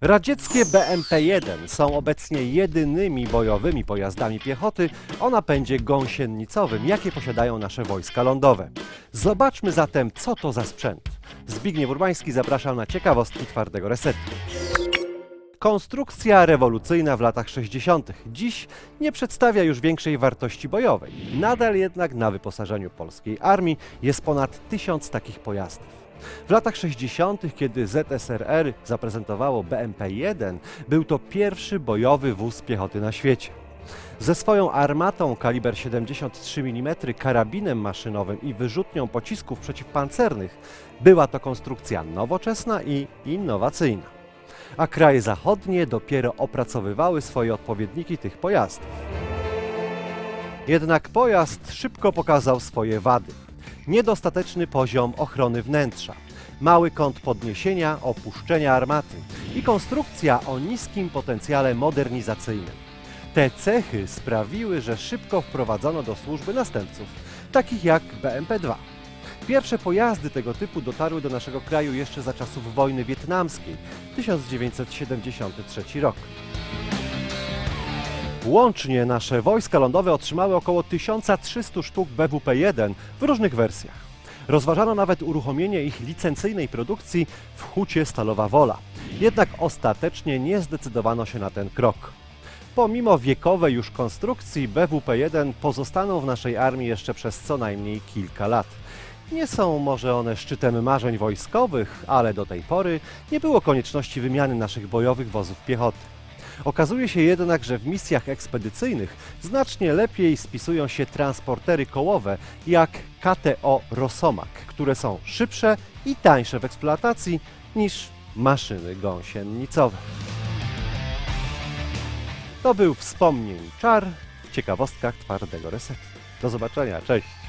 Radzieckie BMP-1 są obecnie jedynymi bojowymi pojazdami piechoty o napędzie gąsienicowym, jakie posiadają nasze wojska lądowe. Zobaczmy zatem, co to za sprzęt. Zbigniew Urbański zapraszał na ciekawostki twardego resetu. Konstrukcja rewolucyjna w latach 60. Dziś nie przedstawia już większej wartości bojowej. Nadal jednak na wyposażeniu polskiej armii jest ponad tysiąc takich pojazdów. W latach 60., kiedy ZSRR zaprezentowało BMP-1, był to pierwszy bojowy wóz piechoty na świecie. Ze swoją armatą kaliber 73 mm, karabinem maszynowym i wyrzutnią pocisków przeciwpancernych była to konstrukcja nowoczesna i innowacyjna. A kraje zachodnie dopiero opracowywały swoje odpowiedniki tych pojazdów. Jednak pojazd szybko pokazał swoje wady. Niedostateczny poziom ochrony wnętrza, mały kąt podniesienia, opuszczenia armaty i konstrukcja o niskim potencjale modernizacyjnym. Te cechy sprawiły, że szybko wprowadzono do służby następców, takich jak BMP-2. Pierwsze pojazdy tego typu dotarły do naszego kraju jeszcze za czasów wojny wietnamskiej 1973 rok. Łącznie nasze wojska lądowe otrzymały około 1300 sztuk BWP-1 w różnych wersjach. Rozważano nawet uruchomienie ich licencyjnej produkcji w hucie Stalowa Wola. Jednak ostatecznie nie zdecydowano się na ten krok. Pomimo wiekowej już konstrukcji, BWP-1 pozostaną w naszej armii jeszcze przez co najmniej kilka lat. Nie są może one szczytem marzeń wojskowych, ale do tej pory nie było konieczności wymiany naszych bojowych wozów piechoty. Okazuje się jednak, że w misjach ekspedycyjnych znacznie lepiej spisują się transportery kołowe jak KTO Rosomak, które są szybsze i tańsze w eksploatacji niż maszyny gąsienicowe. To był wspomnień czar w ciekawostkach twardego resetu. Do zobaczenia, cześć!